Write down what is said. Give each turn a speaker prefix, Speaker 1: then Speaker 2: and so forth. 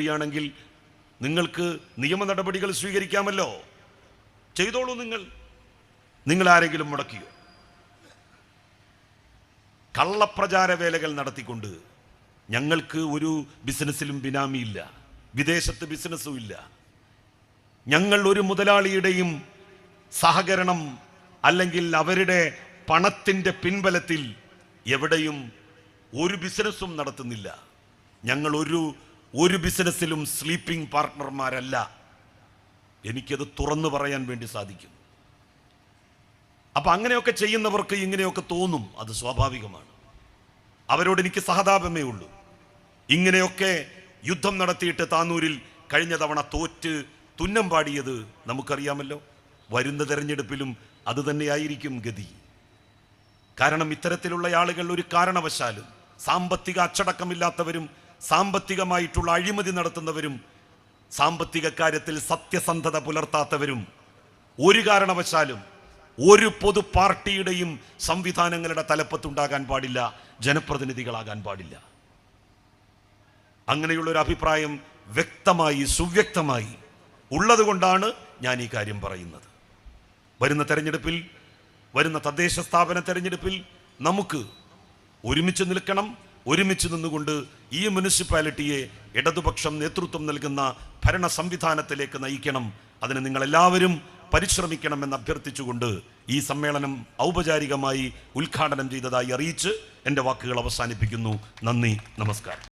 Speaker 1: യാണെങ്കിൽ നിങ്ങൾക്ക് നിയമ നടപടികൾ സ്വീകരിക്കാമല്ലോ. ചെയ്തോളൂ നിങ്ങൾ. നിങ്ങൾ ആരെങ്കിലും മുടക്കിയോ? കള്ളപ്രചാര വേലകൾ നടത്തിക്കൊണ്ട് ഞങ്ങൾക്ക് ഒരു ബിസിനസ്സിലും ബിനാമിയില്ല. വിദേശത്ത് ബിസിനസ്സും ഇല്ല. ഞങ്ങൾ ഒരു മുതലാളിയുടെയും സഹകരണം അല്ലെങ്കിൽ അവരുടെ പണത്തിന്റെ പിൻബലത്തിൽ എവിടെയും ഒരു ബിസിനസ്സും നടത്തുന്നില്ല. ഞങ്ങൾ ഒരു ഒരു ബിസിനസ്സിലും സ്ലീപ്പിംഗ് പാർട്ട്ണർമാരല്ല എനിക്കത് തുറന്നു പറയാൻ വേണ്ടി സാധിക്കും. അപ്പം അങ്ങനെയൊക്കെ ചെയ്യുന്നവർക്ക് ഇങ്ങനെയൊക്കെ തോന്നും അത് സ്വാഭാവികമാണ്. അവരോട് എനിക്ക് സഹതാപമേ ഉള്ളൂ. ഇങ്ങനെയൊക്കെ യുദ്ധം നടത്തിയിട്ട് താനൂരിൽ കഴിഞ്ഞ തവണ തോറ്റ് തുന്നം പാടിയത് നമുക്കറിയാമല്ലോ. വരുന്ന തെരഞ്ഞെടുപ്പിലും അത് തന്നെയായിരിക്കും ഗതി. കാരണം ഇത്തരത്തിലുള്ള ആളുകൾ ഒരു കാരണവശാലും സാമ്പത്തിക അച്ചടക്കമില്ലാത്തവരും സാമ്പത്തികമായിട്ടുള്ള അഴിമതി നടത്തുന്നവരും സാമ്പത്തിക കാര്യത്തിൽ സത്യസന്ധത പുലർത്താത്തവരും ഒരു കാരണവശാലും ഒരു പൊതു പാർട്ടിയുടെയും സംവിധാനങ്ങളുടെ തലപ്പത്തുണ്ടാകാൻ പാടില്ല ജനപ്രതിനിധികളാകാൻ പാടില്ല. അങ്ങനെയുള്ള ഒരു അഭിപ്രായം വ്യക്തമായി സുവ്യക്തമായി ഉള്ളതുകൊണ്ടാണ് ഞാൻ ഈ കാര്യം പറയുന്നത്. വരുന്ന തെരഞ്ഞെടുപ്പിൽ വരുന്ന തദ്ദേശ സ്ഥാപന തെരഞ്ഞെടുപ്പിൽ നമുക്ക് ഒരുമിച്ച് നിൽക്കണം ഒരുമിച്ച് നിന്നുകൊണ്ട് ഈ മുനിസിപ്പാലിറ്റിയെ ഇടതുപക്ഷം നേതൃത്വം നൽകുന്ന ഭരണ സംവിധാനത്തിലേക്ക് നയിക്കണം. അതിന് നിങ്ങളെല്ലാവരും പരിശ്രമിക്കണമെന്ന് അഭ്യർത്ഥിച്ചുകൊണ്ട് ഈ സമ്മേളനം ഔപചാരികമായി ഉദ്ഘാടനം ചെയ്തതായി അറിയിച്ച് എന്റെ വാക്കുകൾ അവസാനിപ്പിക്കുന്നു. നന്ദി നമസ്കാരം.